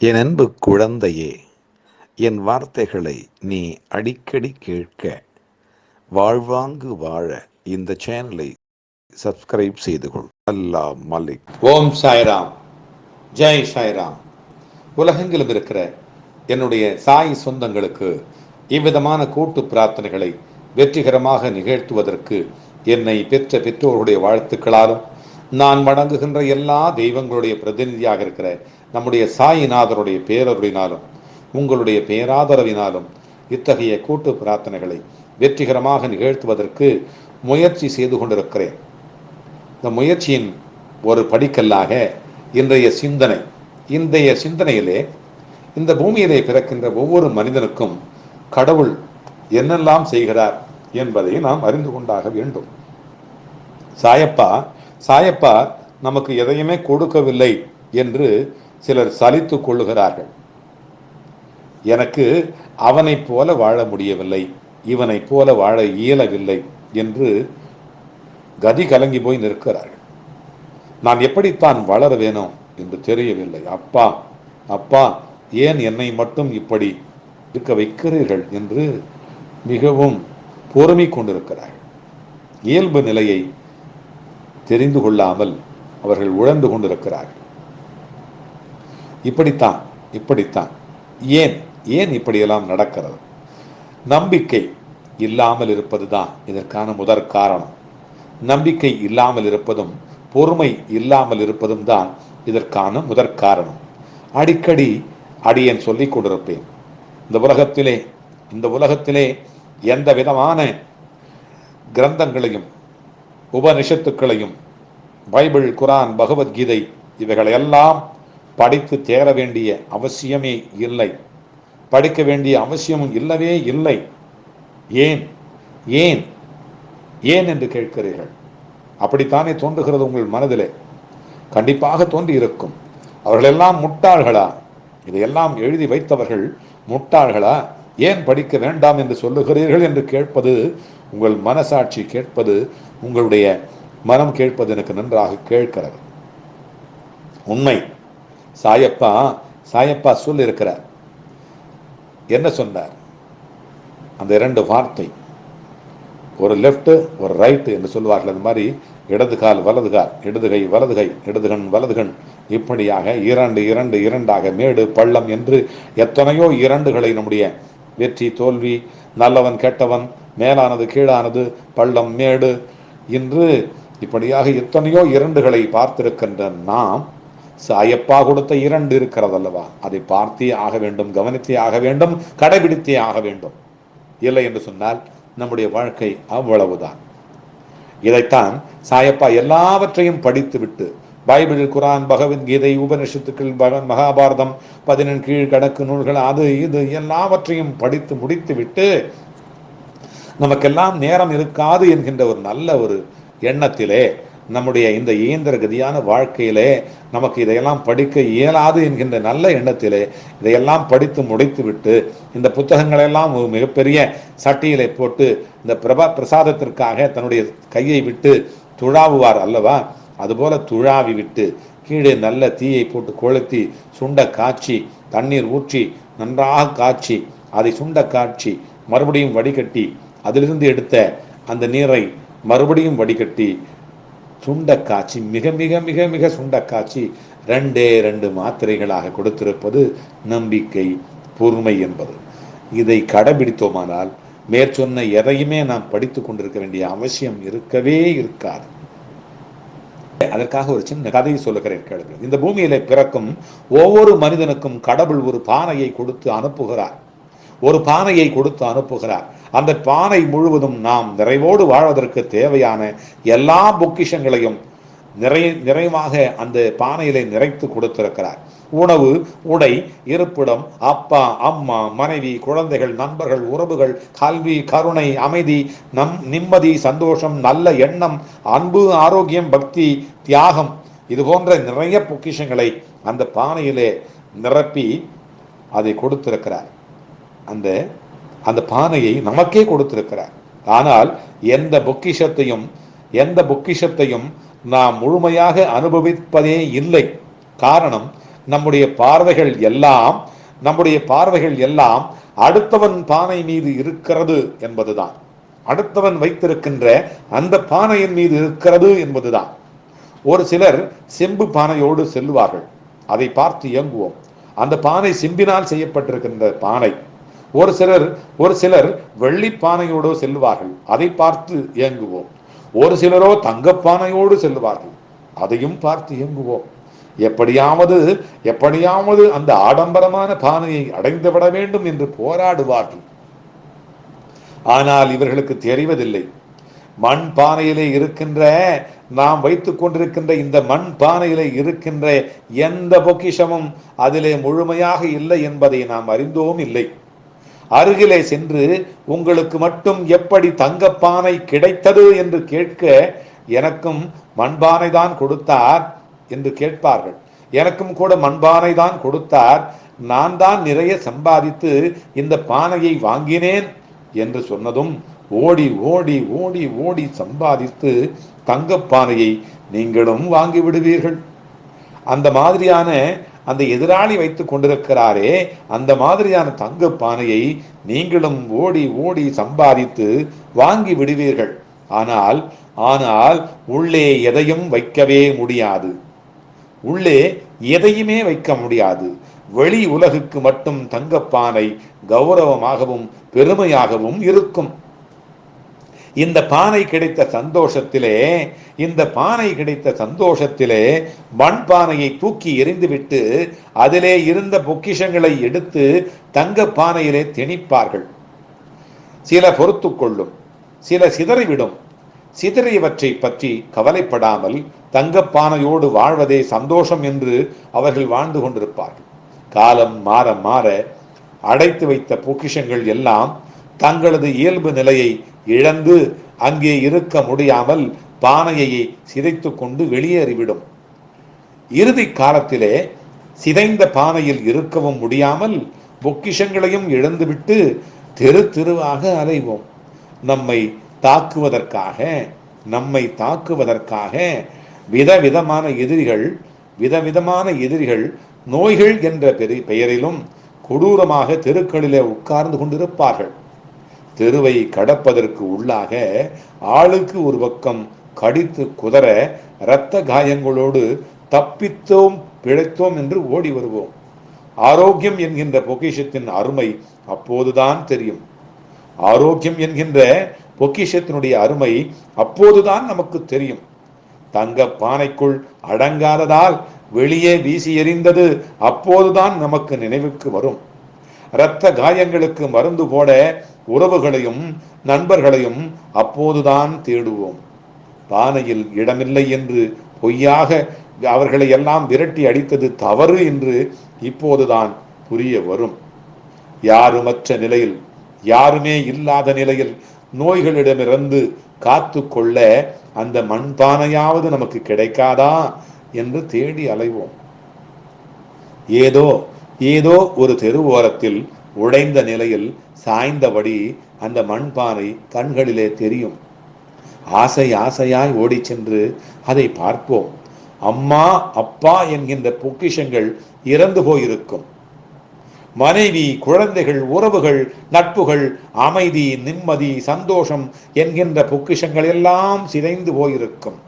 என் அன்பு குழந்தையே என் வார்த்தைகளை நீ அடிக்கடி கேட்க வாழ்வாங்கு வாழ இந்த சேனலை சப்ஸ்கிரைப் செய்து கொள். அல்லா மலிக். ஓம் சாய்ராம். ஜெய் சாய்ராம். உலகெங்கிலும் இருக்கிற என்னுடைய சாய் சொந்தங்களுக்கு இவ்விதமான கூட்டு பிரார்த்தனைகளை வெற்றிகரமாக நிகழ்த்துவதற்கு என்னை பெற்ற பெற்றோருடைய வாழ்த்துக்களாலும் நான் வணங்குகின்ற எல்லா தெய்வங்களுடைய பிரதிநிதியாக இருக்கிற நம்முடைய சாயிநாதருடைய பேரருளினாலும் உங்களுடைய பேராதரவினாலும் இத்தகைய கூட்டு பிரார்த்தனைகளை வெற்றிகரமாக நிகழ்த்துவதற்கு முயற்சி செய்து கொண்டிருக்கிறேன். இந்த முயற்சியின் ஒரு படிக்கல்லாக இன்றைய சிந்தனை இன்றைய சிந்தனையிலே இந்த பூமியிலே பிறக்கின்ற ஒவ்வொரு மனிதனுக்கும் கடவுள் என்னெல்லாம் செய்கிறார் என்பதை நாம் அறிந்து கொண்டாக வேண்டும். சாயப்பா சாயப்பா நமக்கு எதையுமே கொடுக்கவில்லை என்று சிலர் சலித்துக் கொள்ளுகிறார்கள். எனக்கு அவனைப் போல வாழ முடியவில்லை இவனைப் போல வாழ இயலவில்லை என்று கதி கலங்கி போய் நிற்கிறார்கள். நான் எப்படித்தான் வளர வேணும் என்று தெரியவில்லை. அப்பா அப்பா ஏன் என்னை மட்டும் இப்படி இருக்க வைக்கிறீர்கள் என்று மிகவும் பொறுமை கொண்டிருக்கிறார்கள். இயல்பு நிலையை தெரிந்து கொள்ளாமல் அவர்கள் உழந்து கொண்டிருக்கிறார்கள். இப்படித்தான் இப்படித்தான். ஏன் ஏன் இப்படியெல்லாம் நடக்கிறது? நம்பிக்கை இல்லாமல் இருப்பதுதான் இதற்கான முதற் காரணம். நம்பிக்கை இல்லாமல் இருப்பதும் பொறுமை இல்லாமல் இருப்பதும் தான் இதற்கான முதற் காரணம். அடிக்கடி அடியேன் சொல்லிக் கொண்டிருப்பேன். இந்த உலகத்திலே இந்த உலகத்திலே எந்த விதமான கிரந்தங்களையும் உபனிஷத்துக்களையும் பைபிள் குரான் பகவத்கீதை இவைகளையெல்லாம் படித்து தேர வேண்டிய அவசியமே இல்லை. படிக்க வேண்டிய அவசியமும் இல்லவே இல்லை. ஏன்? ஏன்? ஏன் என்று கேட்கிறீர்கள்? அப்படித்தானே தோன்றுகிறது உங்கள் மனதிலே? கண்டிப்பாக தோன்றி இருக்கும் அவர்களெல்லாம் முட்டாள்களா? இதையெல்லாம் எழுதி வைத்தவர்கள் முட்டாள்களா? ஏன் படிக்க வேண்டாம் என்று சொல்லுகிறீர்கள் என்று கேட்பது உங்கள் மனசாட்சி கேட்பது உங்களுடைய மனம் கேட்பது எனக்கு நன்றாக கேட்கிறது. உண்மை. சாயப்பா சாயப்பா சொல்லியிருக்கிறார் என்ன சொன்னார்? அந்த இரண்டு வார்த்தை ஒரு லெஃப்ட் ஒரு ரைட்டு என்று சொல்லுவார்கள் அது மாதிரி இடது கால் வலது கால் இடது கை வலது கை இடது கண் வலது கண். இப்படியாக இரண்டு இரண்டு இரண்டாக மேடு பள்ளம் என்று எத்தனையோ இரண்டுகளை நம்முடைய வெற்றி தோல்வி நல்லவன் கெட்டவன் மேலானது கீழானது பள்ளம் மேடு இன்று இப்படியாக எத்தனையோ இரண்டுகளை பார்த்திருக்கின்ற நாம் சாயப்பா கொடுத்த இரண்டு இருக்கிறது அல்லவா அதை பார்த்தே ஆக வேண்டும் கவனித்தே ஆக வேண்டும் கடைபிடித்தே ஆக வேண்டும். இல்லை என்று சொன்னால் நம்முடைய வாழ்க்கை அவ்வளவுதான். இதைத்தான் சாயப்பா எல்லாவற்றையும் படித்துவிட்டு பைபிள் குரான் பகவத்கீதை உபனிஷத்துக்கள் பகவன் மகாபாரதம் பதினெண் கீழ் கணக்கு நூல்கள் அது இது எல்லாவற்றையும் படித்து முடித்து விட்டு நமக்கெல்லாம் நேரம் இருக்காது என்கின்ற ஒரு நல்ல ஒரு எண்ணத்திலே நம்முடைய இந்த இயந்திர கதியான வாழ்க்கையிலே நமக்கு இதையெல்லாம் படிக்க இயலாது என்கின்ற நல்ல எண்ணத்திலே இதையெல்லாம் படித்து முடித்துவிட்டு இந்த புத்தகங்களெல்லாம் ஒரு மிகப்பெரிய சட்டியிலே போட்டு இந்த பிரபா பிரசாதத்திற்காக தன்னுடைய கையை விட்டு துழாவுவார் அல்லவா? அதுபோல துழாவி விட்டு கீழே நல்ல தீயை போட்டு கொளுத்தி சுண்ட காய்ச்சி தண்ணீர் ஊற்றி நன்றாக காய்ச்சி அதை சுண்ட காய்ச்சி மறுபடியும் வடிகட்டி அதிலிருந்து எடுத்த அந்த நீரை மறுபடியும் வடிகட்டி சுண்டக்காய்ச்சி மிக மிக மிக மிக சுண்டக்காய்ச்சி ரெண்டே ரெண்டு மாத்திரைகளாக கொடுத்திருப்பது நம்பிக்கை பொறுமை என்பது. இதை கடைபிடித்தோமானால் மேற்சொன்ன எதையுமே நாம் படித்து கொண்டிருக்க வேண்டிய அவசியம் இருக்கவே இருக்காது. அதற்காக ஒரு சின்ன கதையை சொல்லுகிறேன் கேளுங்கள். இந்த பூமியில பிறக்கும் ஒவ்வொரு மனிதனுக்கும் கடவுள் ஒரு பானையை கொடுத்து அனுப்புகிறார். ஒரு பானையை கொடுத்து அனுப்புகிறார். அந்த பானை முழுவதும் நாம் நிறைவோடு வாழ்வதற்கு தேவையான எல்லா பொக்கிஷங்களையும் நிறை நிறைவாக அந்த பானையிலே நிறைத்து கொடுத்திருக்கிறார். உணவு உடை இருப்பிடம் அப்பா அம்மா மனைவி குழந்தைகள் நண்பர்கள் உறவுகள் கல்வி கருணை அமைதி நம் நிம்மதி சந்தோஷம் நல்ல எண்ணம் அன்பு ஆரோக்கியம் பக்தி தியாகம் இது போன்ற நிறைய பொக்கிஷங்களை அந்த பானையிலே நிரப்பி அதை கொடுத்திருக்கிறார். அந்த அந்த பானையை நமக்கே கொடுத்திருக்கிறார். ஆனால் எந்த பொக்கிஷத்தையும் எந்த பொக்கிஷத்தையும் நாம் முழுமையாக அனுபவிப்பதே இல்லை. காரணம் நம்முடைய பார்வைகள் எல்லாம் நம்முடைய பார்வைகள் எல்லாம் அடுத்தவன் பானை மீது இருக்கிறது என்பதுதான். அடுத்தவன் வைத்திருக்கின்ற அந்த பானையின் மீது இருக்கிறது என்பதுதான். ஒரு சிலர் செம்பு பானையோடு செல்லுவார்கள். அதை பார்த்து இயங்குவோம். அந்த பானை செம்பினால் செய்யப்பட்டிருக்கின்ற பானை. ஒரு சிலர் ஒரு சிலர் வெள்ளி செல்வார்கள். அதை பார்த்து இயங்குவோம். ஒரு சிலரோ தங்கப்பானையோடு செல்லுவார்கள் அதையும் பார்த்து இயங்குவோம். எப்படியாவது எப்படியாவது அந்த ஆடம்பரமான பானையை அடைந்து விட வேண்டும் என்று போராடுவார்கள். ஆனால் இவர்களுக்கு தெரிவதில்லை. மண் பானையிலே இருக்கின்ற நாம் வைத்துக் கொண்டிருக்கின்ற இந்த மண் பானையிலே இருக்கின்ற எந்த பொக்கிஷமும் அதிலே முழுமையாக இல்லை என்பதை நாம் அறிந்தோம் இல்லை. அருகிலே சென்று உங்களுக்கு மட்டும் எப்படி தங்கப்பானை கிடைத்தது என்று கேட்க எனக்கும் மண்பானை தான் கொடுத்தார் என்று கேட்பார்கள். எனக்கும் கூட மண்பானை தான் கொடுத்தார். நான் தான் நிறைய சம்பாதித்து இந்த பானையை வாங்கினேன் என்று சொன்னதும் ஓடி ஓடி ஓடி ஓடி சம்பாதித்து தங்கப்பானையை நீங்களும் வாங்கி விடுவீர்கள் அந்த மாதிரியான அந்த எதிராளி வைத்துக் கொண்டிருக்கிறாரே அந்த மாதிரியான தங்க பானையை நீங்களும் ஓடி ஓடி சம்பாதித்து வாங்கி விடுவீர்கள். ஆனால் ஆனால் உள்ளே எதையும் வைக்கவே முடியாது. உள்ளே எதையுமே வைக்க முடியாது. வெளி உலகுக்கு மட்டும் தங்கப்பானை கௌரவமாகவும் பெருமையாகவும் இருக்கும். இந்த பானை கிடைத்த சந்தோஷத்திலே இந்த பானை கிடைத்த சந்தோஷத்திலே மண் பானையை தூக்கி எறிந்துவிட்டு அதிலே இருந்த பொக்கிஷங்களை எடுத்து தங்க பானையிலே திணிப்பார்கள். சில பொறுத்து கொள்ளும் சில சிதறிவிடும். சிதறியவற்றை பற்றி கவலைப்படாமல் தங்கப்பானையோடு வாழ்வதே சந்தோஷம் என்று அவர்கள் வாழ்ந்து கொண்டிருப்பார்கள். காலம் மாற மாற அடைத்து வைத்த பொக்கிஷங்கள் எல்லாம் தங்களது இயல்பு நிலையை இழந்து அங்கே இருக்க முடியாமல் பானையை சிதைத்து கொண்டு வெளியேறிவிடும். இறுதி காலத்திலே சிதைந்த பானையில் இருக்கவும் முடியாமல் பொக்கிஷங்களையும் இழந்துவிட்டு தெரு தெருவாக அலைவோம். நம்மை தாக்குவதற்காக நம்மை தாக்குவதற்காக விதவிதமான எதிரிகள் விதவிதமான எதிரிகள் நோய்கள் என்ற பெரி பெயரிலும் கொடூரமாக தெருக்களிலே உட்கார்ந்து கொண்டிருப்பார்கள். தெருவை கடப்பதற்கு உள்ளாக ஆளுக்கு ஒரு பக்கம் கடித்து குதற இரத்த காயங்களோடு தப்பித்தோம் பிழைத்தோம் என்று ஓடி வருவோம். ஆரோக்கியம் என்கின்ற பொக்கிஷத்தின் அருமை அப்போதுதான் தெரியும். ஆரோக்கியம் என்கின்ற பொக்கிஷத்தினுடைய அருமை அப்போதுதான் நமக்கு தெரியும். தங்க பானைக்குள் அடங்காததால் வெளியே வீசி எறிந்தது அப்போதுதான் நமக்கு நினைவுக்கு வரும். இரத்த காயங்களுக்கு மருந்து போட உறவுகளையும் நண்பர்களையும் அப்போதுதான் தேடுவோம். பானையில் இடமில்லை என்று பொய்யாக அவர்களை எல்லாம் விரட்டி அடித்தது தவறு என்று இப்போதுதான் புரிய வரும். யாருமற்ற நிலையில் யாருமே இல்லாத நிலையில் நோய்களிடமிருந்து காத்து கொள்ள அந்த மண்பானையாவது நமக்கு கிடைக்காதா என்று தேடி அலைவோம். ஏதோ ஏதோ ஒரு தெரு ஓரத்தில் உடைந்த நிலையில் சாய்ந்தபடி அந்த மண்பானை கண்களிலே தெரியும். ஆசை ஆசையாய் ஓடிச் சென்று அதை பார்ப்போம். அம்மா அப்பா என்கின்ற பொக்கிஷங்கள் இறந்து போயிருக்கும். மனைவி குழந்தைகள் உறவுகள் நட்புகள் அமைதி நிம்மதி சந்தோஷம் என்கின்ற பொக்கிஷங்கள் எல்லாம் சிதைந்து போயிருக்கும்.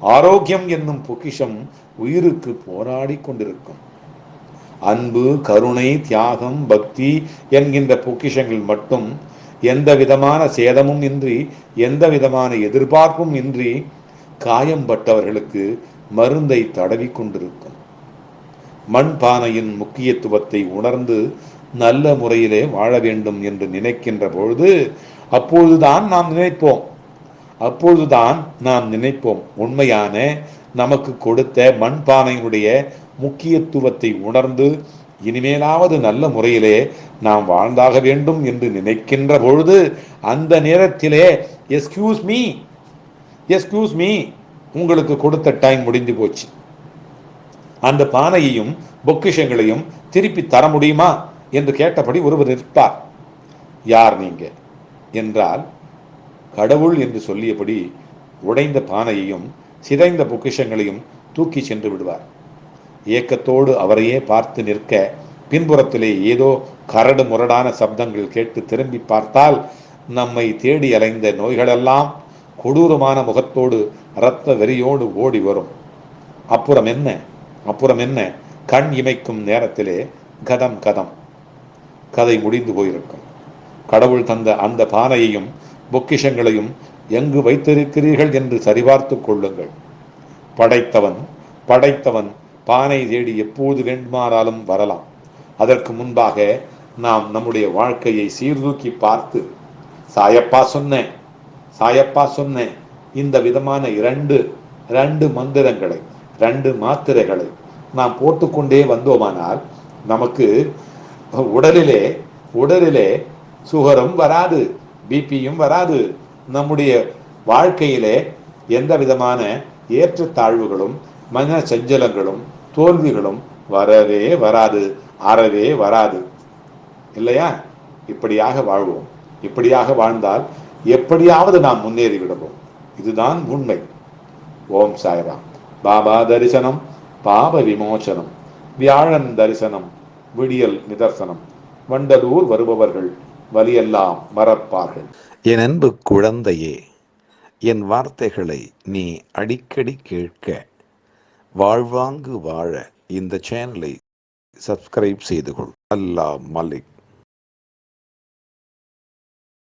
ஆரோக்கியம் என்னும் பொக்கிஷம் உயிருக்கு போராடி கொண்டிருக்கும். அன்பு கருணை தியாகம் பக்தி என்கின்ற பொக்கிஷங்கள் மட்டும் எந்த விதமான சேதமும் இன்றி எந்த விதமான எதிர்பார்ப்பும் இன்றி காயம்பட்டவர்களுக்கு மருந்தை தடவி கொண்டிருக்கும். மண்பானையின் முக்கியத்துவத்தை உணர்ந்து நல்ல முறையிலே வாழ வேண்டும் என்று நினைக்கின்ற பொழுது அப்பொழுதுதான் நாம் நினைப்போம். அப்பொழுதுதான் நாம் நினைப்போம். உண்மையான நமக்கு கொடுத்த மண்பானையினுடைய முக்கியத்துவத்தை உணர்ந்து இனிமேலாவது நல்ல முறையிலே நாம் வாழ்ந்தாக வேண்டும் என்று நினைக்கின்ற பொழுது அந்த நேரத்திலே எஸ்கியூஸ் மீ எஸ்கியூஸ் மீ உங்களுக்கு கொடுத்த டைம் முடிந்து போச்சு. அந்த பானையையும் பொக்கிஷங்களையும் திருப்பி தர முடியுமா? என்று கேட்டபடி ஒருவர் நிற்பார். யார் நீங்க? என்றால் கடவுள் என்று சொல்லியபடி உடைந்த பானையையும் சிதைந்த பொக்கிஷங்களையும் தூக்கி சென்று விடுவார். ஏக்கத்தோடு அவரையே பார்த்து நிற்க பின்புறத்திலே ஏதோ கரடு முரடான சப்தங்கள் கேட்டு திரும்பி பார்த்தால் நம்மை தேடி அலைந்த நோய்களெல்லாம் கொடூரமான முகத்தோடு இரத்த வெறியோடு ஓடி வரும். அப்புறம் என்ன? அப்புறம் என்ன? கண் இமைக்கும் நேரத்திலே கதம் கதம். கதை முடிந்து போயிருக்கும். கடவுள் தந்த அந்த பானையையும் பொக்கிஷங்களையும் எங்கு வைத்திருக்கிறீர்கள் என்று சரிபார்த்து கொள்ளுங்கள். படைத்தவன் படைத்தவன் பானை தேடி எப்போது வேண்டுமானாலும் வரலாம். அதற்கு முன்பாக நாம் நம்முடைய வாழ்க்கையை சீர்தூக்கி பார்த்து சாயப்பா சொன்னேன் சாயப்பா சொன்னேன். இந்த விதமான இரண்டு ரெண்டு மந்திரங்களை ரெண்டு மாத்திரைகளை நாம் போட்டுக்கொண்டே வந்தோமானால் நமக்கு உடலிலே உடலிலே சுகரும் வராது பிபியும் வராது. நம்முடைய வாழ்க்கையிலே எந்த விதமான ஏற்றத்தாழ்வுகளும் மன சஞ்சலங்களும் தோல்விகளும் வரவே வராது அறவே வராது. இல்லையா? இப்படியாக வாழ்வோம். இப்படியாக வாழ்ந்தால் எப்படியாவது நாம் முன்னேறி விடுவோம். இதுதான் உண்மை. ஓம் சாய்ராம். பாபா தரிசனம் பாப விமோசனம் வியாழன் தரிசனம் விடியல் நிதர்சனம். வண்டலூர் வருபவர்கள் வலியெல்லாம் மறப்பார்கள். என் அன்பு குழந்தையே என் வார்த்தைகளை நீ அடிக்கடி கேட்க வாழ்வாங்கு வாழ இந்த சேனலை சப்ஸ்கிரைப் செய்து கொள் அல்லா மலிக்.